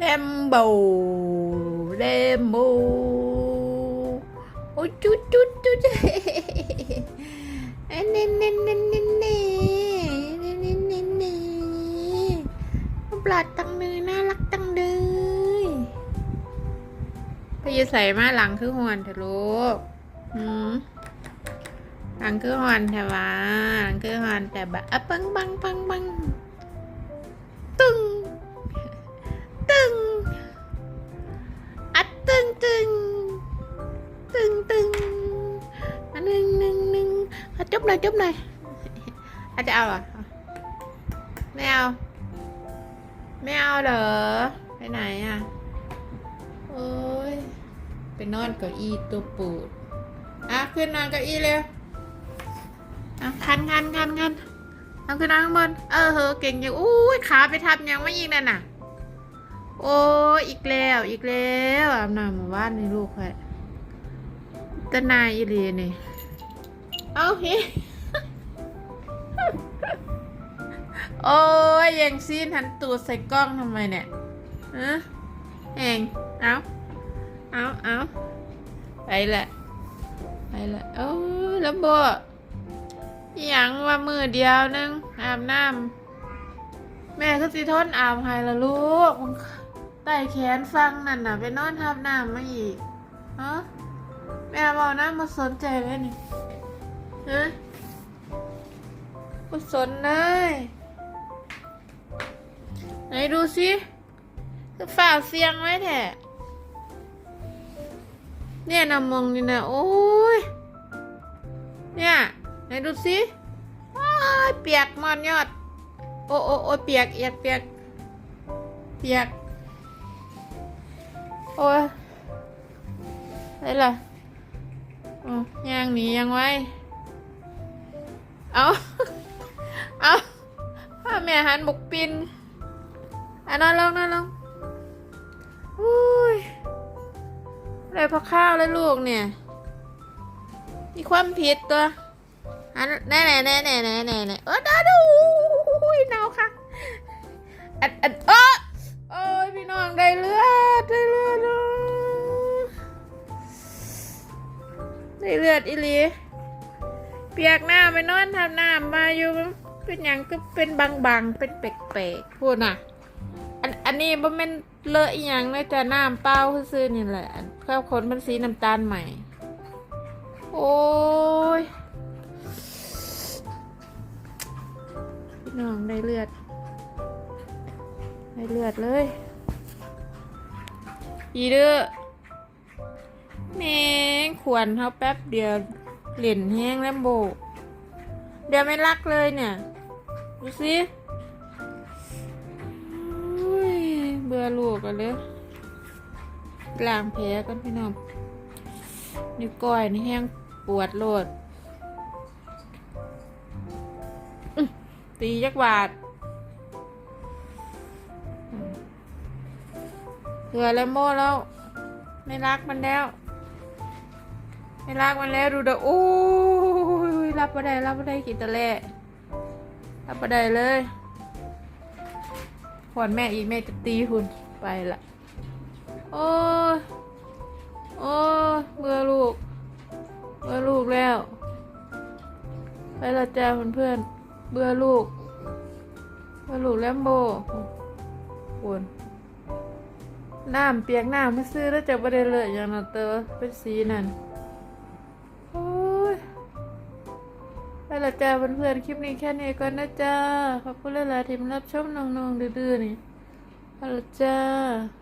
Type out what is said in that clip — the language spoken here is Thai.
แรมโบแรมโบโอ้ยจุดจุดจุดเน่เน่เน่เน่เน่เน่เน่เน่เน่เน่ปลาดตังเลยน่ารักตังเลยไปอยืใส่มาหลังคือหวนเถอะลูกหืมหลังคือหวนแต่ว่าหลังคือหวนแต่แบบอะปังปังปังปังตึง ตึงอัดตึงตึงตึงตึงอันหนึ่งหนึ่งหนึ่งอะจุ๊บหน่อยจุ๊บหน่อยอาจจะเอาเหรอไม่เอาไม่เอาเหรอไปไหนอะโอ้ยไปนอนเก้าอี้ตัวปูดอะขึ้นนอนเก้าอี้เร็วเอาคันคันคันคันเอาขึ้นนอนข้างบนเออเฮอเก่งอยู่อุ้ยขาไปทับยังไม่ยิงนั่นน่ะ โอ้ยอีกแล้วอีกแล้วอาบน้ำหมู่บ้านนี่ลูกใครตะนายอีเลียนี่เอาเฮ้โอ้ยยังซีนหันตูดใส่กล้องทำไมเนี่ยฮะเองเอาเอาเอาไปละไปละโอ้ยแล้วบัวอหยังว่ามือเดียวนึงอาบน้ำแม่ก็สิทนอาบให้ละลูกมันไต่แขนฟังนั่นน่ะ ไปนอนทับน้ำมาอีกฮะแม่บอกนะมาสนใจไหมนี่ฮะมาสนเลยไหนดูสิคือฝ่าเสียงไว้แท้เนี่ยนำมองนี่นะโอ้ย เนี่ยไหนดูสิอ้ยเปียกมอนยอด โอ้โอ้โอ้เปียกเอียกเปียก เปียก โอ้ยอะไรล่ะอ๋อย่างหนียังไว้ เอาเอาพ่อแม่หันบุกปินอะนอนลงนอนลงอุ้ยอะไรพอข้าวแล้วลูกเนี่ย มีความผิดตัวอันแน่แน่แน่แน่แน่แน่แน่เออดาดูอุ้ยหนาวค่ะอันอันเออโอ้ยพี่น้องได้เลือดได้เลือด ได้เลือดอีหลีเปียกหน้าไปนอนทำหน้ำมาอยู่เป็นอย่างก็เป็นบางๆเป็นเปกๆพูดน่ะอันอันนี้บ่แม่นเลอะอีหยังเลยแต่น้ำเปล่าซื่อนี่แหละอันข้าวขนมันสีน้ำตาลใหม่ โอ้ยพี่น้องได้เลือด ได้เลือดเลย อีเด้อแม่ งขวนเขาแป๊บเดียวเหรียญแห้งแล้วโบกเดี๋ยวไม่รักเลยเนี่ย ดูสิเบื่อลูกกันเลยล้างแผลกันพี่น้องนิ้วก้อยนี่แห้งปวดโลด ตียักบาทเผื่อแล้วโม่แล้ว ไม่รักมันแล้ว ไม่รักมันแล้วดูเด้อโอ้ยรับมาได้รับมาได้กินตะเล่รับมาได้เลยขวนแม่อีกแม่จะตีหุ่นไปละโอ้ยโอ้ยเบื่อลูกเบื่อลูกแล้ว ไปละจ้าเพื่อนเบื่อลูกเบื่อลูกแลมโบปวนน้ำเปียกน้ำไม่ซื้อแล้วจะไม่ได้เลยอย่างนั้นเตอเป็นสีนั่น ไปละจ้าเพื่อนๆคลิปนี้แค่นี้ก่อนนะจ้าขอบคุณหลายๆที่มารับชมน้องๆดื้อๆนี่ไปละจ้า